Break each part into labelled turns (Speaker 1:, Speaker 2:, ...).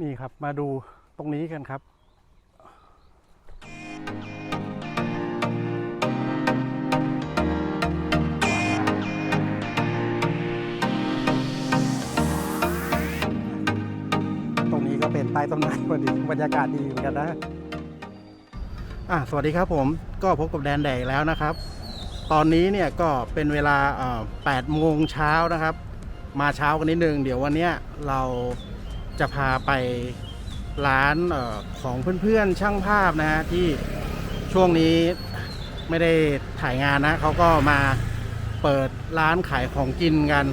Speaker 1: นี่ครับมาดูตรงนี้กันครับตรงนี้ก็เป็นใต้ต้นไม้พอดีบรรยากาศดีเหมือนกันนะอะสวัสดีครับผมก็พบกับแดนแดกแล้วนะครับ ตอนนี้เนี่ยก็เป็นเวลา8โมงเช้านะครับ มาเช้ากันนิดนึง เดี๋ยววันนี้เรา จะพาไปร้านออของเพื่อนๆช่างภาพนะฮะที่ช่วงนี้ไม่ได้ถ่ายงานนะเขาก็มาเปิดร้านขายของกินกัน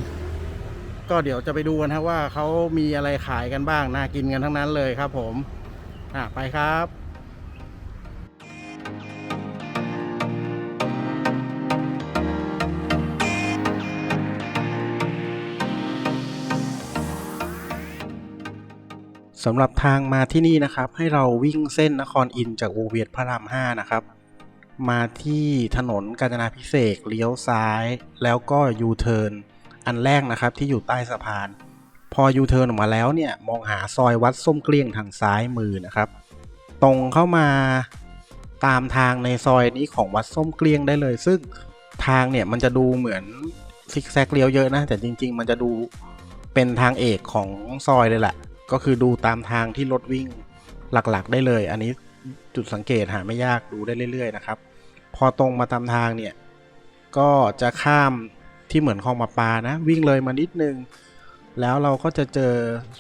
Speaker 1: ก็เดี๋ยวจะไปดูกันนะว่าเขามีอะไรขายกันบ้างน่ากินกันทั้งนั้นเลยครับผมอะไปครับ สำหรับทางมาที่นี่นะครับ ให้เราวิ่งเส้นนครอินจากวงเวียนพระราม 5 นะครับ มาที่ถนนกาญจนาพิเศษเลี้ยวซ้าย แล้วก็ยูเทิร์นอันแรกนะครับที่อยู่ใต้สะพาน พอยูเทิร์นออกมาแล้วเนี่ยมองหาซอยวัดส้มเกลี้ยงทางซ้ายมือนะครับ ตรงเข้ามาตามทางในซอยนี้ของวัดส้มเกลี้ยงได้เลย ซึ่งทางเนี่ยมันจะดูเหมือนซิกแซกเลี้ยวเยอะนะ แต่จริง ๆ มันจะดูเป็นทางเอกของซอยเลยแหละ ก็คือดูตามทางที่รถวิ่งหลักๆ ได้เลย อันนี้จุดสังเกตหาไม่ยากดูได้เรื่อยๆนะครับ พอตรงมาตามทางเนี่ย ก็จะข้ามที่เหมือนคลองมาปานะ วิ่งเลยมานิดนึง แล้วเราก็จะเจอ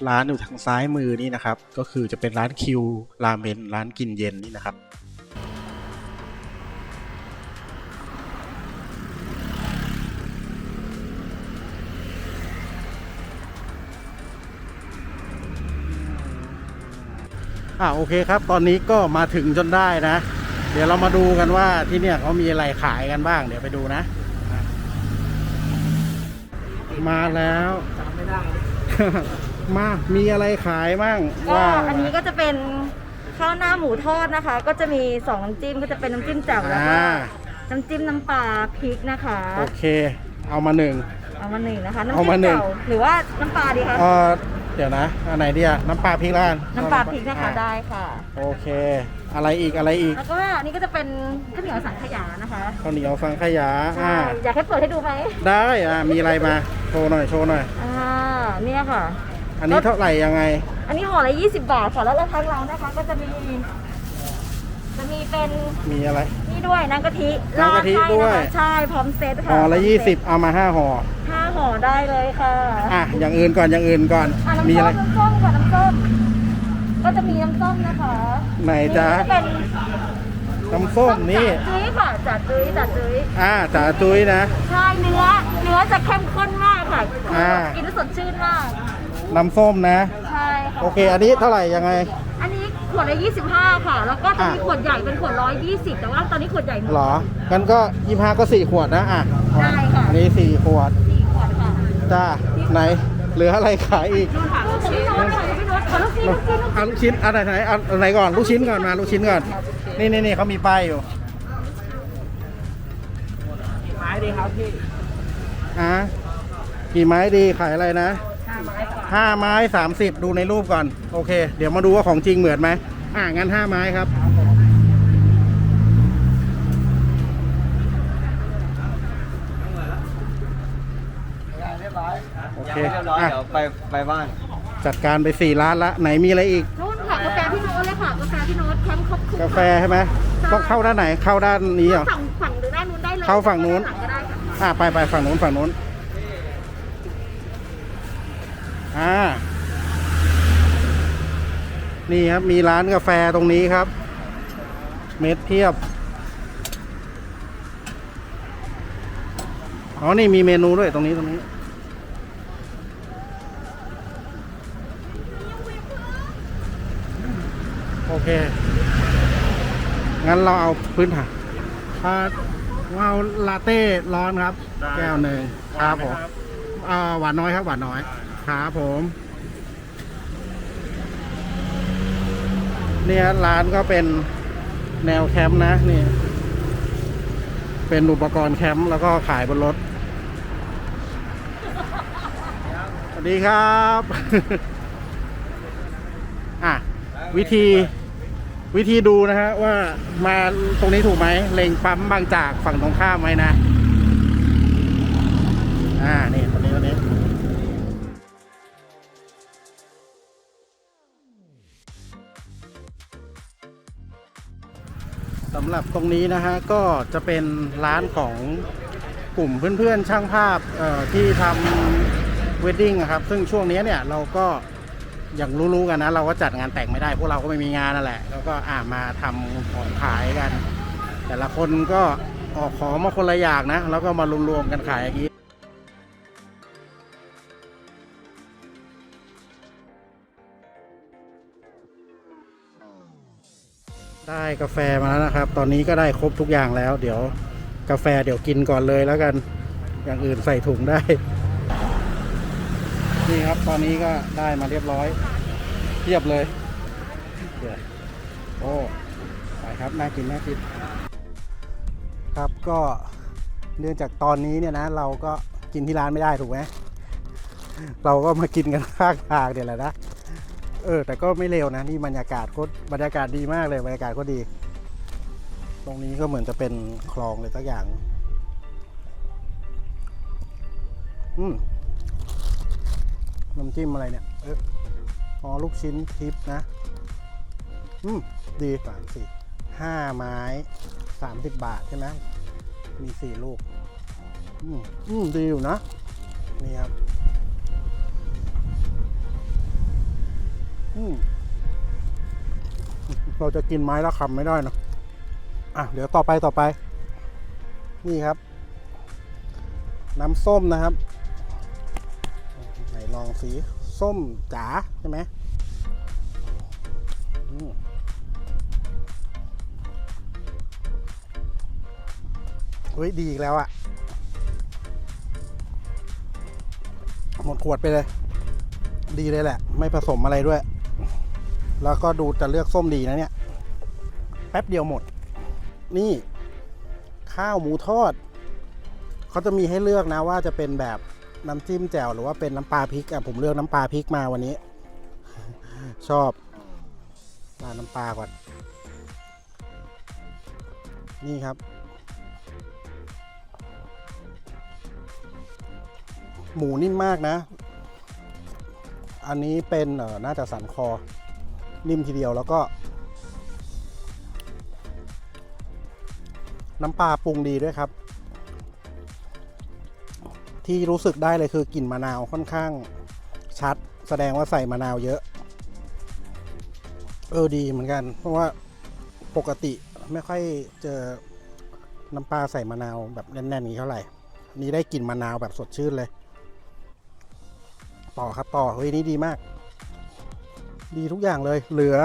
Speaker 1: ร้านอยู่ทางซ้ายมือนี่นะครับ ก็คือจะเป็นร้านคิวราเมนร้านกินเย็นนี่นะครับ อ่าโอเคครับ ตอนนี้ก็มาถึงจนได้นะ เดี๋ยวเรามาดูกันว่าที่เนี่ยเขามีอะไรขายกันบ้าง เดี๋ยวไปดูนะ มาแล้ว
Speaker 2: จำไม่ได้
Speaker 1: มามีอะไรขายบ้าง
Speaker 3: ก็
Speaker 1: ว่า
Speaker 3: อันนี้ก็จะเป็นข้าวหน้าหมูทอดนะคะ ก็จะมีสองน้ำจิ้มก็จะเป็นน้ำจิ้มแจ่วแล้วก็
Speaker 1: อ่า
Speaker 3: น้ำจิ้มน้ำปลาพริกนะคะ
Speaker 1: โอเค เอามาหนึ่ง
Speaker 3: เอามาหนึ่งนะคะ น้ำ
Speaker 1: เอา
Speaker 3: จิ้
Speaker 1: มามหนึ่ง
Speaker 3: แจ่วหรือว่าน้ำปลาดีคะ
Speaker 1: เออ เดี๋ยวนะอันไหนดีอะน้ำปลาพริกล้าน
Speaker 3: น้ำปลาพริกนะคะ
Speaker 1: อ่
Speaker 3: ได้ค่ะ
Speaker 1: โอเค อะไรอีกอะไรอีก
Speaker 3: แล้วก็อันนี้ก็จะเป็นข้าวเหนียวสังขยานะคะ
Speaker 1: ข้าวเหนียวสังขยา
Speaker 3: ใช่
Speaker 1: อ่า
Speaker 3: อยากให้เปิดให้ดูไหม
Speaker 1: ได้อ่ามีอะไรมาโชว์หน่อยโชว์หน่อย
Speaker 3: อ่าเนี่ยค่ะ
Speaker 1: อันนี้เท่าไหร่ยังไง
Speaker 3: อันนี้ห่อละ20 บาทค่ะแล้วเราทางเรานะคะ ก็จะมี จะมีเป็น
Speaker 1: มีอะไร
Speaker 3: นี่ด้วยน้ำกะทิ
Speaker 1: น้ำกะทิ
Speaker 3: ราให้
Speaker 1: ด้วย
Speaker 3: นะคะใช่พร้อมเซตค่ะ
Speaker 1: ห่อละ
Speaker 3: พร้ม
Speaker 1: ยี่
Speaker 3: เซ
Speaker 1: สิ
Speaker 3: ต
Speaker 1: บเอามาห้าห่อ
Speaker 3: ห้าห่อได้เลยค่ะ
Speaker 1: อะอย่างอื่นก่อนอย่างอื่นก่อน
Speaker 3: อะน้ำ
Speaker 1: มี
Speaker 3: ส้
Speaker 1: อะไร
Speaker 3: มน้ำส้มค่ะน้ำส้มก็จะมีน้ำส้มนะคะ
Speaker 1: ไหนจ๊ะ
Speaker 3: นี่ก็เป็น
Speaker 1: น้ำส้มนี่
Speaker 3: จัดจุ้ยค่ะจัดจุ้ยจัดจุ้ย
Speaker 1: อ่าจ๋าจุ้ยนะ
Speaker 3: ใช่เนื้อเนื้อจะเข้มข้นมากค่ะ
Speaker 1: อ่า
Speaker 3: กินแล้วสดชื่นมาก
Speaker 1: น้ำส้มนะ
Speaker 3: ใช่ค่ะ
Speaker 1: โอเค อันนี้เท่าไหร่ยังไง
Speaker 3: อันนี้ข วดละ25 ค่ะ แล้วก็จะมี
Speaker 1: อะ
Speaker 3: ขวดใหญ่เป็นขวด120 แต่ว่าตอนนี้ขวดใหญ่หมด
Speaker 1: เหรอ งั้นก็ยี่ห้าก็สี่ขวดนะอะ
Speaker 3: ได้ค่ะ
Speaker 1: อันนี้สี่ขวด
Speaker 3: สี่ขวดค่ะ
Speaker 1: จ้า ไหน เหลืออะไรขายอีก
Speaker 3: ดูค่ะลูกชิ้นน้อยค่ะพี่นุชขอลูกชิ้นลูกชิ้นลูกชิ้น
Speaker 1: เอาลูกชิ้นอันไหนไหนเอาอันไหนก่อน ลูกชิ้นก่อนมา ลูกชิ้นก่อน นี่นี่นี่เขามีป้ายอยู่
Speaker 2: ไม้ดีครับพี่
Speaker 1: อะกี่ไม้ดีขายอะไรนะ
Speaker 2: ห้าไม้ก่อน
Speaker 1: ห้าไม้สามสิบดูในรูปก่อน โอเค เดี๋ยวมาดูว่าของจริงเหมือนไหมอะงั้นห้าไม้ครับ
Speaker 2: เรียบร้อย
Speaker 1: โอ
Speaker 2: ยัง
Speaker 1: เค
Speaker 2: ไม่เรียบร้อย
Speaker 1: อะ
Speaker 2: เดี๋ยวไปไปบ้าน
Speaker 1: จัดการไปสี่ร้านละ ไหนมีอะไรอีก
Speaker 3: นู่นค่ะกาแฟพี่โน้ตเลยค่ะกาแฟพี่โน้ตแคมป์ครบคลุ
Speaker 1: กาแฟใช่ไหมต้องเข้าด้านไหนเข้าด้านนี้เหรอ
Speaker 3: ฝั่งฝั่งหรือด้านนู้นได้เลย
Speaker 1: เข้าฝั่งนู้น
Speaker 3: ด้าหลัก็ได้ค่ะ
Speaker 1: อะไปไปฝั่งนู้นฝั่งนู้น อ่า นี่ครับ มีร้านกาแฟตรงนี้ครับ เม็ดเทียบ อ๋อ นี่มีเมนูด้วยตรงนี้ตรงนี้ โอเค งั้นเราเอาพื้นฐานอ่าเอาลาเต้ร้อนครับ แก้วหนึ่งครับผมอ่าหวานน้อยครับ หวานน้อย ครับผมเนี่ยร้านก็เป็นแนวแคมป์นะนี่เป็นอุปกรณ์แคมป์แล้วก็ขายบนรถ สวัสดีครับ อะ วิธีวิธีดูนะฮะว่ามาตรงนี้ถูกไหมเล็งปั๊มบางจากฝั่งตรงข้ามไว้นะ อ่านี่ สำหรับตรงนี้นะฮะก็จะเป็นร้านของกลุ่มเพื่อนๆช่างภาพที่ทำเวดดิ้งครับ ซึ่งช่วงนี้เนี่ยเราก็อย่างรู้ๆกันนะ เราก็จัดงานแต่งไม่ได้ พวกเราก็ไม่มีงานนั่นแหละ แล้วก็อ่ามาทำของขายกัน แต่ละคนก็ออกของมาคนละอย่างนะ แล้วก็มารวมๆกันขายอย่างนี้ ได้กาแฟมาแล้วนะครับ ตอนนี้ก็ได้ครบทุกอย่างแล้ว เดี๋ยวกาแฟเดี๋ยวกินก่อนเลยแล้วกัน อย่างอื่นใส่ถุงได้ นี่ครับตอนนี้ก็ได้มาเรียบร้อยเทียบเลยเดี๋ยวโอ้ไปครับน่ากินน่ากินครับก็เนื่องจากตอนนี้เนี่ยนะ เราก็กินที่ร้านไม่ได้ถูกไหมเราก็มากินกันข้างทางเดี๋ยวแหละนะ เออ แต่ก็ไม่เร็วนะ นี่บรรยากาศโคตรบรรยากาศดีมากเลย บรรยากาศก็ดี ตรงนี้ก็เหมือนจะเป็นคลองเลยสักอย่าง อืมน้ำจิ้มอะไรเนี่ย เอออ๋อลูกชิ้นทิพนะ อืมดีสามสี่ห้าไม้สามสิบบาทใช่ไหมมีสี่ลูก อืมอืมดีอยู่นะ นี่ครับ เราจะกินไม้ละคำไม่ได้นะอะ เดี๋ยวต่อไปต่อไป นี่ครับ น้ำส้มนะครับ ไหนลองสีส้มจ๋าใช่ไหมอืมเฮ้ย ดีอีกแล้วอะหมดขวดไปเลย ดีเลยแหละ ไม่ผสมอะไรด้วย แล้วก็ดูจะเลือกส้มดีนะเนี่ย แป๊บเดียวหมด นี่ ข้าวหมูทอด เขาจะมีให้เลือกนะว่าจะเป็นแบบน้ำจิ้มแจ่วหรือว่าเป็นน้ำปลาพริกอะผมเลือกน้ำปลาพริกมาวันนี้ ชอบราน้ำปลาก่อน นี่ครับ หมูนิ่มมากนะ อันนี้เป็นน่าจะสันคอ นิ่มทีเดียวแล้วก็ น้ำปลาปรุงดีด้วยครับ ที่รู้สึกได้เลยคือกลิ่นมะนาวค่อนข้างชัด แสดงว่าใส่มะนาวเยอะ เออดีเหมือนกัน เพราะว่าปกติไม่ค่อยเจอน้ำปลาใส่มะนาวแบบแน่นๆนี้เท่าไหร่นนี้ได้กลิ่นมะนาวแบบสดชื่นเลย ต่อครับต่อเฮ้ยนี่ดีมาก ดีทุกอย่างเลย เหลือ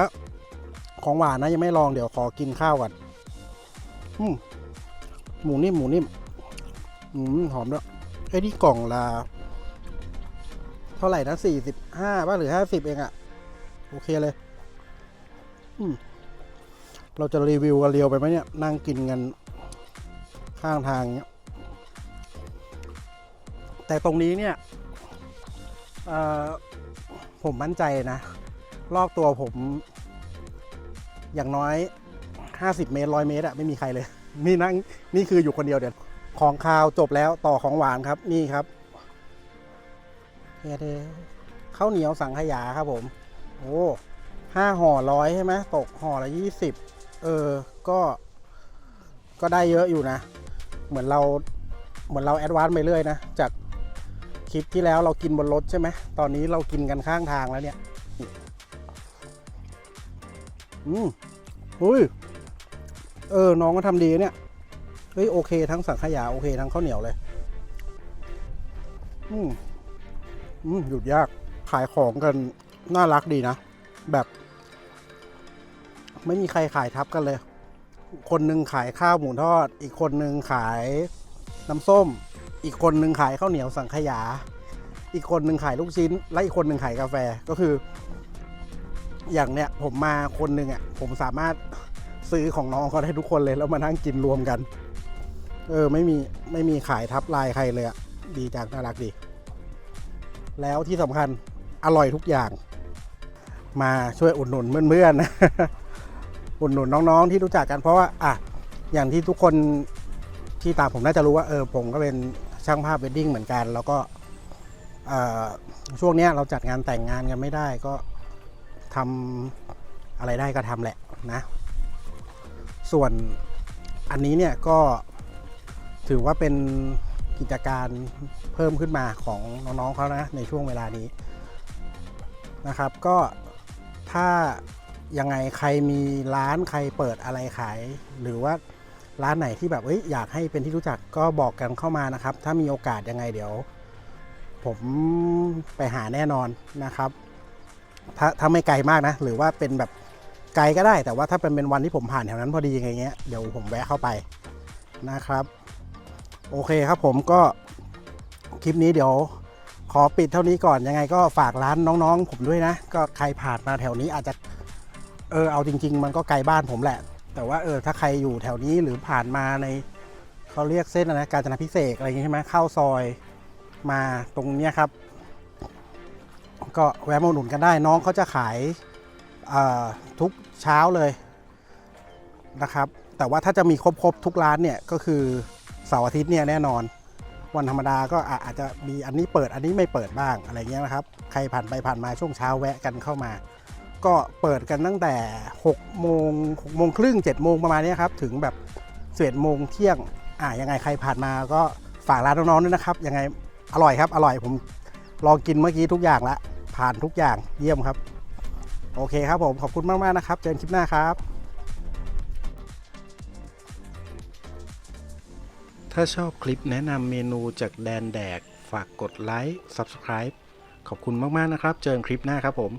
Speaker 1: ของหวานนะยังไม่ลองเดี๋ยวขอกินข้าวก่อนอืมหมูนิ่มหมูนิ่มอืมหอมด้วยไอ้นี่กล่องละเท่าไหร่นะสี่สิบห้าป่ะหรือห้าสิบเองอะโอเคเลย อืมเราจะรีวิวกันเรียวไปไหมเนี่ย นั่งกินกันข้างทางเนี้ย แต่ตรงนี้เนี่ยเออผมมั่นใจนะ รอบตัวผม อย่างน้อย 50 เมตรร้อยเมตรอะไม่มีใครเลย นี่นั่งนี่คืออยู่คนเดียวเดี๋ยวของคาวจบแล้วต่อของหวานครับนี่ครับเฮ้ยข้าวเหนียวสังขยาครับผม โอ้ห้าห่อร้อยใช่ไหมตกห่อละยี่สิบเออ ก็ ก็ได้เยอะอยู่นะ เหมือนเรา เหมือนเราแอดวานซ์ไปเรื่อยนะ จากคลิปที่แล้วเรากินบนรถใช่ไหม ตอนนี้เรากินกันข้างทางแล้วเนี่ย อืมอุ้ย เออ น้องก็ทำดีเนี่ย เฮ้ย โอเค ทั้งสังขยา โอเค ทั้งข้าวเหนียวเลย อืมอืมหยุดยาก ขายของกันน่ารักดีนะ แบบ ไม่มีใครขายทับกันเลย คนหนึ่งขายข้าวหมูทอด อีกคนหนึ่งขายน้ำส้ม อีกคนหนึ่งขายข้าวเหนียวสังขยา อีกคนหนึ่งขายลูกชิ้น และอีกคนหนึ่งขายกาแฟ ก็คือ อย่างเนี้ยผมมาคนหนึ่งอะผมสามารถซื้อของน้องเขาได้ทุกคนเลยแล้วมานั่งกินรวมกัน เออไม่มีไม่มีขายทับลายใครเลยอะดีจังน่ารักดี แล้วที่สำคัญอร่อยทุกอย่าง มาช่วยอุดหนุนเพื่อนๆนะอุดหนุนน้องๆที่รู้จักกันเพราะว่าอะอย่างที่ทุกคนที่ตามผมน่าจะรู้ว่าเออผมก็เป็นช่างภาพเวดดิ้งเหมือนกัน แล้วก็ช่วงเนี้ยเราจัดงานแต่งงานกันไม่ได้ก็ ทำอะไรได้ก็ทำแหละนะ ส่วนอันนี้เนี่ยก็ถือว่าเป็นกิจการเพิ่มขึ้นมาของน้องๆเขานะในช่วงเวลานี้นะครับ ก็ถ้ายังไงใครมีร้านใครเปิดอะไรขาย หรือว่าร้านไหนที่แบบเอ้ยอยากให้เป็นที่รู้จักก็บอกกันเข้ามานะครับ ถ้ามีโอกาสยังไงเดี๋ยว ผมไปหาแน่นอนนะครับ ถ้าถ้าไม่ไกลมากนะ หรือว่าเป็นแบบไกลก็ได้ แต่ว่าถ้าเป็นเป็นวันที่ผมผ่านแถวนั้นพอดีอย่างเงี้ยเดี๋ยวผมแวะเข้าไปนะครับ โอเคครับผมก็คลิปนี้เดี๋ยวขอปิดเท่านี้ก่อนยังไงก็ฝากร้านน้องๆ ผมด้วยนะ ก็ใครผ่านมาแถวนี้อาจจะเออเอาจริง ๆ มันก็ไกลบ้านผมแหละ แต่ว่าเออถ้าใครอยู่แถวนี้หรือผ่านมาในเขาเรียกเส้นนะการจนาพิเศษอะไรอย่างงี้ใช่ไหมเข้าซอยมาตรงเนี้ยครับ ก็แวะมาอุดหนุนกันได้ น้องเขาจะขายทุกเช้าเลยนะครับ แต่ว่าถ้าจะมีครบๆทุกร้านเนี่ยก็คือเสาร์อาทิตย์เนี่ยแน่นอน วันธรรมดาก็อะอาจจะมีอันนี้เปิดอันนี้ไม่เปิดบ้างอะไรเงี้ยนะครับ ใครผ่านไปผ่านมาช่วงเช้าแวะกันเข้ามา ก็เปิดกันตั้งแต่6โมง6โมงครึ่ง7โมงประมาณนี้ครับถึงแบบ11โมงเที่ยงอะยังไงใครผ่านมาก็ฝากร้านน้องๆด้วยนะครับยังไงอร่อยครับอร่อยผมลองกินเมื่อกี้ทุกอย่างละ ผ่านทุกอย่างเยี่ยมครับ โอเคครับผม ขอบคุณมาก ๆ นะครับ เจอกันคลิปหน้าครับ ถ้าชอบคลิปแนะนำเมนูจากแดนแดก ฝากกดไลค์ Subscribe ขอบคุณมาก ๆ นะครับ เจอกันคลิปหน้าครับผม